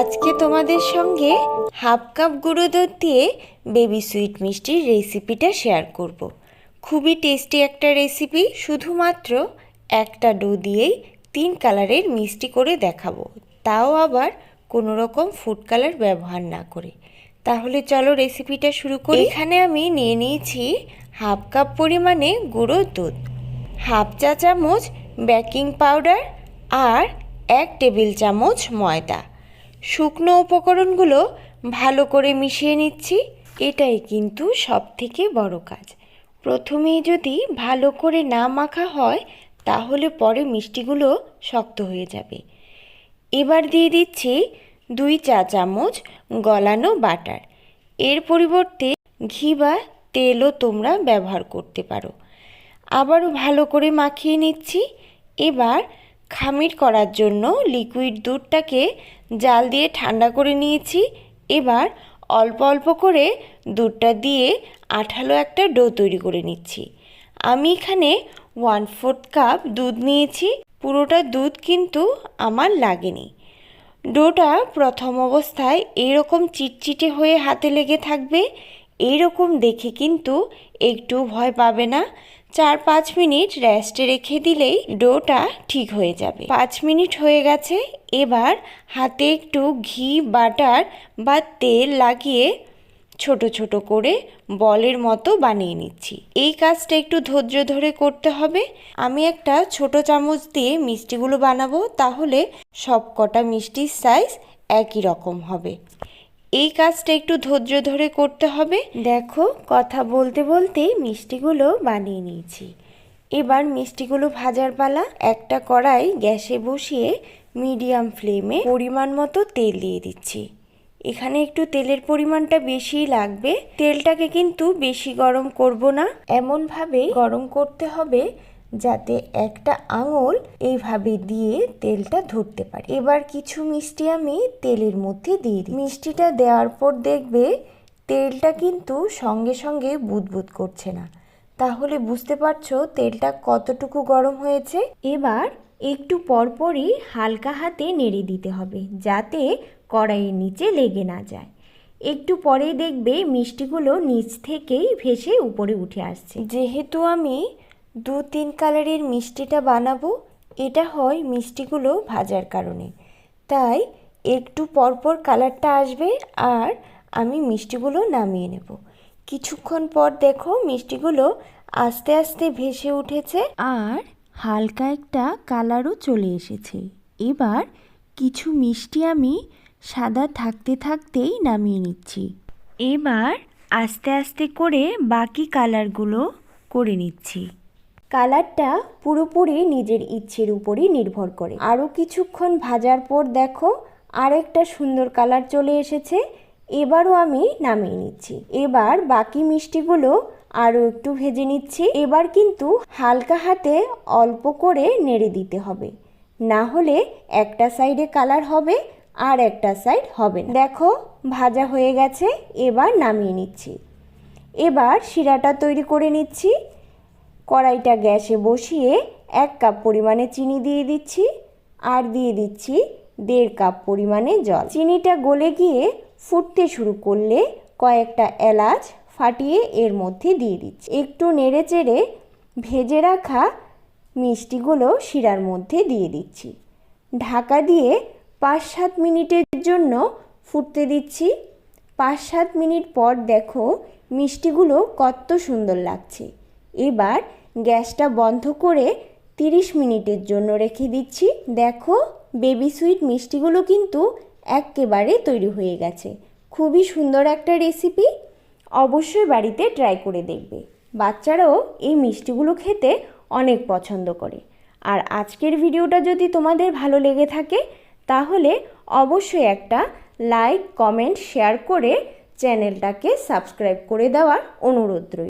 আজকে তোমাদের সঙ্গে হাফ কাপ গুঁড়ো দুধ দিয়ে বেবি সুইট মিষ্টির রেসিপিটা শেয়ার করব। খুবই টেস্টি একটা রেসিপি শুধুমাত্র একটা ডো দিয়েই তিন কালারের মিষ্টি করে দেখাবো। তাও আবার কোনো রকম ফুড কালার ব্যবহার না করে। তাহলে চলো রেসিপিটা শুরু করি। এখানে আমি নিয়ে নিয়েছি হাফ কাপ পরিমাণে গুঁড়ো দুধ, হাফ চা চামচ বেকিং পাউডার আর এক টেবিল চামচ ময়দা। শুকনো উপকরণগুলো ভালো করে মিশিয়ে নিচ্ছি। এটাই কিন্তু সব থেকে বড় কাজ। প্রথমেই যদি ভালো করে না মাখা হয়, তাহলে পরে মিষ্টিগুলো শক্ত হয়ে যাবে। এবার দিয়ে দিচ্ছি দুই চা চামচ গলানো বাটার। এর পরিবর্তে ঘি বা তেলও তোমরা ব্যবহার করতে পারো। আবারও ভালো করে মাখিয়ে নিচ্ছি। এবার খামির করার জন্য লিকুইড দুধটাকে জাল দিয়ে ঠান্ডা করে নিয়েছি। এবার অল্প অল্প করে দুধটা দিয়ে আঠালো একটা ডো তৈরি করে নিচ্ছি। আমি এখানে ওয়ান ফোর্থ কাপ দুধ নিয়েছি। পুরোটা দুধ কিন্তু আমার লাগেনি। ডোটা প্রথম অবস্থায় এইরকম চিটচিটে হয়ে হাতে লেগে থাকবে এইরকম দেখে কিন্তু একটু ভয় পাবে না। চার পাঁচ মিনিট রেস্টে রেখে দিলেই ডোটা ঠিক হয়ে যাবে। পাঁচ মিনিট হয়ে গেছে, এবার হাতে একটু ঘি, বাটার বা তেল লাগিয়ে ছোট ছোট করে বলের মতো বানিয়ে নিচ্ছি। এই কাজটা একটু ধৈর্য ধরে করতে হবে। আমি একটা ছোট চামচ দিয়ে মিষ্টিগুলো বানাবো, তাহলে সব কটা মিষ্টির সাইজ একই রকম হবে। এই কাজটা একটু ধৈর্য ধরে করতে হবে। দেখো, কথা বলতে বলতে মিষ্টিগুলো বানিয়ে নিয়েছি। এবার মিষ্টিগুলো ভাজার পালা, একটা কড়াই গ্যাসে বসিয়ে মিডিয়াম ফ্লেমে পরিমাণ মতো তেল দিয়ে দিচ্ছি। এখানে একটু তেলের পরিমাণটা বেশিই লাগবে। তেলটাকে কিন্তু বেশি গরম করব না। এমনভাবে গরম করতে হবে যাতে একটা আঙুল এইভাবে দিয়ে তেলটা ধরতে পারে। এবার কিছু মিষ্টি আমি তেলের মধ্যে দিয়ে দিই মিষ্টিটা দেওয়ার পর দেখবে তেলটা কিন্তু সঙ্গে সঙ্গে বুদবুদ করছে না। তাহলে বুঝতে পারছ তেলটা কতটুকু গরম হয়েছে? এবার একটু পরপরই হালকা হাতে নেড়ে দিতে হবে যাতে কড়াইয়ের নিচে লেগে না যায়। একটু পরেই দেখবে মিষ্টিগুলো নিচ থেকেই ভেসে উপরে উঠে আসছে। যেহেতু আমি দু তিন কালারের মিষ্টিটা বানাবো। এটা হয় মিষ্টিগুলো ভাজার কারণে। তাই একটু পরপর কালারটা আসবে আর আমি মিষ্টিগুলো নামিয়ে নেব। কিছুক্ষণ পর দেখো মিষ্টিগুলো আস্তে আস্তে ভেসে উঠেছে আর হালকা একটা কালারও চলে এসেছে। এবার কিছু মিষ্টি আমি সাদা থাকতে থাকতেই নামিয়ে নিচ্ছি। এবার আস্তে আস্তে করে বাকি কালারগুলো করে নিচ্ছি। কালারটা পুরোপুরি নিজের ইচ্ছের উপরই নির্ভর করে। আরও কিছুক্ষণ ভাজার পর দেখো আরেকটা সুন্দর কালার চলে এসেছে। এবারও আমি নামিয়ে নিচ্ছি। এবার বাকি মিষ্টিগুলো আরও একটু ভেজে নিচ্ছি। এবার কিন্তু হালকা হাতে অল্প করে নেড়ে দিতে হবে। না হলে একটা সাইডে কালার হবে আর একটা সাইড হবে দেখো ভাজা হয়ে গেছে, এবার নামিয়ে নিচ্ছি। এবার শিরাটা তৈরি করে নিচ্ছি। কড়াইটা গ্যাসে বসিয়ে এক কাপ পরিমাণে চিনি দিয়ে দিচ্ছি আর দিয়ে দিচ্ছি দেড় কাপ পরিমাণে জল। চিনিটা গলে গিয়ে ফুটতে শুরু করলে কয়েকটা এলাচ ফাটিয়ে এর মধ্যে দিয়ে দিচ্ছি। একটু নেড়ে চেড়ে ভেজে রাখা মিষ্টিগুলো শিরার মধ্যে দিয়ে দিচ্ছি। ঢাকা দিয়ে পাঁচ সাত মিনিটের জন্য ফুটতে দিচ্ছি। পাঁচ সাত মিনিট পর দেখো মিষ্টিগুলো কত সুন্দর লাগছে। এবার গ্যাসটা বন্ধ করে তিরিশ মিনিটের জন্য রেখে দিচ্ছি। দেখো বেবি সুইট মিষ্টিগুলো কিন্তু একেবারে তৈরি হয়ে গেছে। খুবই সুন্দর একটা রেসিপি অবশ্যই বাড়িতে ট্রাই করে দেখবে। বাচ্চারাও এই মিষ্টিগুলো খেতে অনেক পছন্দ করে। আর আজকের ভিডিওটা যদি তোমাদের ভালো লেগে থাকে, তাহলে অবশ্যই একটা লাইক কমেন্ট শেয়ার করে চ্যানেলটাকে সাবস্ক্রাইব করে দেওয়ার অনুরোধ রইল।